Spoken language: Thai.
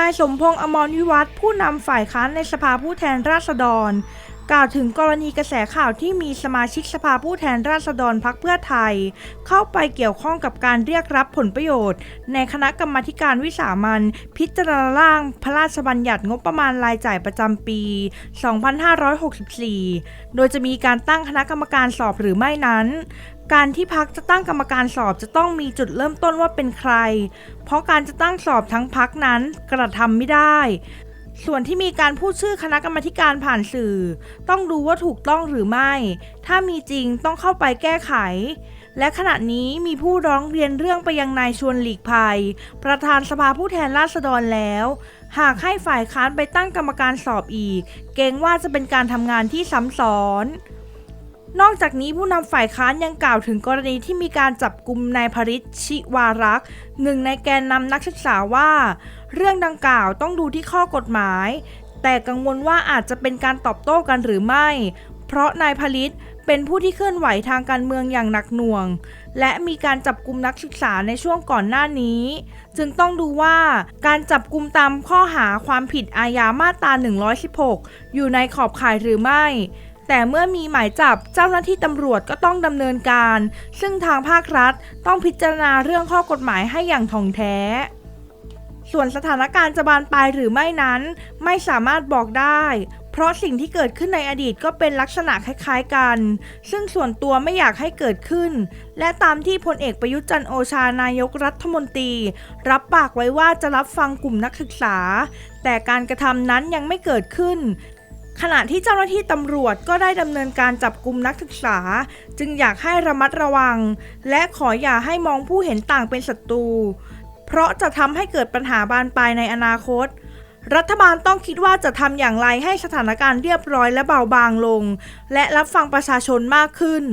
นายสมพงษ์อมรวิวัฒน์ผู้นำฝ่ายค้านในสภาผู้แทนราษฎร กล่าวถึงกรณีกระแสข่าวที่มีสมาชิกสภาผู้แทนราษฎรพักเพื่อไทย เข้าไปเกี่ยวข้องกับการเรียกรับผลประโยชน์ ในคณะกรรมาการวิสามันพิจารณาร่างพระราชบัญญัติงบประมาณรายจ่ายประจำปี 2564 โดยจะมีการตั้งคณะกรรมการสอบหรือไม่นั้นการที่พักจะตั้งกรรมการสอบจะต้องมีจุดเริ่มต้นว่าเป็นใคร เพราะการจะตั้งสอบทั้งพักนั้นกระทำไม่ได้ ส่วนที่มีการพูดชื่อคณะกรรมการผ่านสื่อ ต้องดูว่าถูกต้องหรือไม่ ถ้ามีจริงต้องเข้าไปแก้ไข และขณะนี้มีผู้ร้องเรียนเรื่องไปยังนายชวนหลีกภัย ประธานสภาผู้แทนราษฎรแล้ว หากให้ฝ่ายค้านไปตั้งกรรมการสอบอีก เกรงว่าจะเป็นการทำงานที่ซ้ำซ้อน นอกจากนี้ผู้นำฝ่ายค้านยังกล่าวถึงกรณีที่มีการจับกลุ่มนายพริชชิวารักษ์หนึ่งในแกนนำนักศึกษาว่า เรื่องดังกล่าวต้องดูที่ข้อกฎหมาย แต่กังวลว่าอาจจะเป็นการตอบโต้กันหรือไม่ เพราะนายพลิตเป็นผู้ที่เคลื่อนไหวทางการเมืองอย่างหนักหน่วง และมีการจับกลุ่มนักศึกษาในช่วงก่อนหน้านี้ จึงต้องดูว่าการจับกลุ่มตามข้อหาความผิดอาญามาตรา 116 อยู่ในขอบข่ายหรือไม่ แต่เมื่อมีหมายจับเจ้าหน้าที่ตำรวจก็ต้องดำเนินการ ซึ่งทางภาครัฐต้องพิจารณาเรื่องข้อกฎหมายให้อย่างถ่องแท้ ส่วนสถานการณ์จะบานปลายหรือไม่นั้น ไม่สามารถบอกได้ เพราะสิ่งที่เกิดขึ้นในอดีตก็เป็นลักษณะคล้ายๆกัน ซึ่งส่วนตัวไม่อยากให้เกิดขึ้น และตามที่พลเอกประยุทธ์จันโอชานายกรัฐมนตรี รับปากไว้ว่าจะรับฟังกลุ่มนักศึกษา แต่การกระทำนั้นยังไม่เกิดขึ้น ขณะที่เจ้าหน้าที่ตำรวจก็ได้ดำเนินการจับกลุ่มนักศึกษา จึงอยากให้ระมัดระวัง และขออย่าให้มองผู้เห็นต่างเป็นศัตรู เพราะจะทำให้เกิดปัญหาบานปลายในอนาคต รัฐบาลต้องคิดว่าจะทำอย่างไรให้สถานการณ์เรียบร้อยและเบาบางลง และรับฟังประชาชนมากขึ้น